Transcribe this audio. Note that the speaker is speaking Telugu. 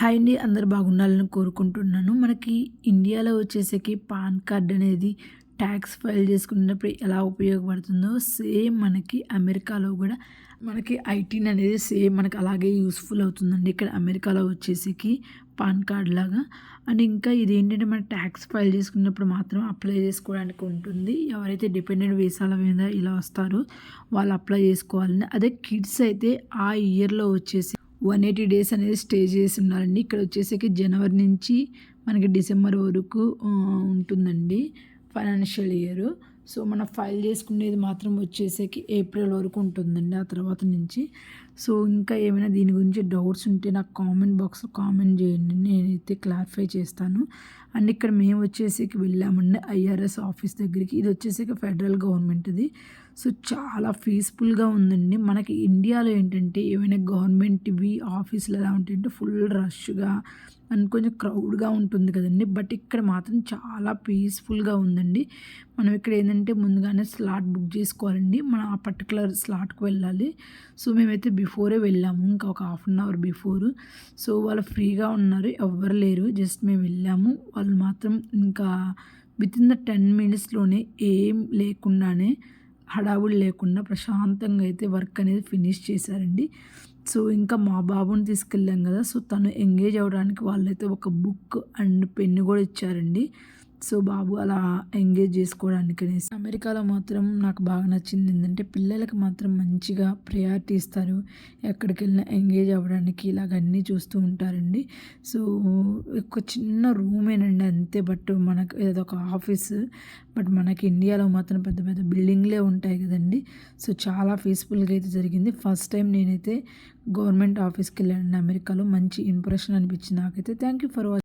హాయ్ అండి అందరు బాగుండాలని కోరుకుంటున్నాను. మనకి ఇండియాలో వచ్చేసరికి పాన్ కార్డ్ అనేది ట్యాక్స్ ఫైల్ చేసుకున్నప్పుడు ఎలా ఉపయోగపడుతుందో సేమ్ మనకి అమెరికాలో కూడా మనకి ఐటీన్ అనేది సేమ్ మనకి అలాగే యూస్ఫుల్ అవుతుందండి. ఇక్కడ అమెరికాలో వచ్చేసరికి పాన్ కార్డ్ లాగా. అండ్ ఇంకా ఇది ఏంటంటే మన ట్యాక్స్ ఫైల్ చేసుకున్నప్పుడు మాత్రం అప్లై చేసుకోవడానికి ఉంటుంది. ఎవరైతే డిపెండెంట్ వీసాల మీద ఇలా వస్తారో వాళ్ళు అప్లై చేసుకోవాలని. అదే కిడ్స్ అయితే ఆ ఇయర్లో వచ్చేసి వన్ ఎయిటీ డేస్ అనేది స్టే చేసి ఉన్నారండి. ఇక్కడ వచ్చేసరికి జనవరి నుంచి మనకి డిసెంబర్ వరకు ఉంటుందండి ఫైనాన్షియల్ ఇయర్. సో మనం ఫైల్ చేసుకునేది మాత్రం వచ్చేసరికి ఏప్రిల్ వరకు ఉంటుందండి ఆ తర్వాత నుంచి. సో ఇంకా ఏమైనా దీని గురించి డౌట్స్ ఉంటే నాకు కామెంట్ బాక్స్లో కామెంట్ చేయండి. నేనైతే క్లారిఫై చేస్తాను. అండ్ ఇక్కడ మేము వచ్చేసరికి వెళ్ళామండి ఐఆర్ఎస్ ఆఫీస్ దగ్గరికి. ఇది వచ్చేసరికి ఫెడరల్ గవర్నమెంట్ది. సో చాలా పీస్ఫుల్గా ఉందండి. మనకి ఇండియాలో ఏంటంటే ఏమైనా గవర్నమెంట్వి ఆఫీసులు ఎలా ఉంటాయంటే ఫుల్ రష్గా అండ్ కొంచెం క్రౌడ్గా ఉంటుంది కదండి. బట్ ఇక్కడ మాత్రం చాలా పీస్ఫుల్గా ఉందండి. మనం ఇక్కడ ఏంటంటే ముందుగానే స్లాట్ బుక్ చేసుకోవాలండి. మనం ఆ పర్టికులర్ స్లాట్కి వెళ్ళాలి. సో మేమైతే బిఫోరే వెళ్ళాము ఇంకా ఒక half an hour before. So వాళ్ళు ఫ్రీగా ఉన్నారు ఎవ్వరు లేరు జస్ట్ మేము వెళ్ళాము. వాళ్ళు మాత్రం ఇంకా విత్ ఇన్ ద టెన్ మినిట్స్లోనే ఏం లేకుండానే హడావుడి లేకుండా ప్రశాంతంగా అయితే వర్క్ అనేది ఫినిష్ చేశారండి. సో ఇంకా మా బాబుని తీసుకెళ్ళాం కదా సో తను ఎంగేజ్ అవ్వడానికి వాళ్ళైతే ఒక బుక్ అండ్ పెన్ను కూడా ఇచ్చారండి. సో బాబు అలా ఎంగేజ్ చేసుకోవడానికి అనేసి. అమెరికాలో మాత్రం నాకు బాగా నచ్చింది ఏంటంటే పిల్లలకి మాత్రం మంచిగా ప్రయారిటీ ఇస్తారు. ఎక్కడికి వెళ్ళినా ఎంగేజ్ అవ్వడానికి ఇలాగ అన్నీ చూస్తూ ఉంటారండి. సో ఒక చిన్న రూమేనండి అంతే. బట్ మనకు ఏదో ఒక ఆఫీస్ బట్ మనకి ఇండియాలో మాత్రం పెద్ద పెద్ద బిల్డింగ్లే ఉంటాయి కదండి. సో చాలా పీస్ఫుల్గా అయితే జరిగింది. ఫస్ట్ టైం నేనైతే గవర్నమెంట్ ఆఫీస్కి వెళ్ళాను అమెరికాలో. మంచి ఇంప్రెషన్ అనిపించింది నాకైతే. Thank you for watching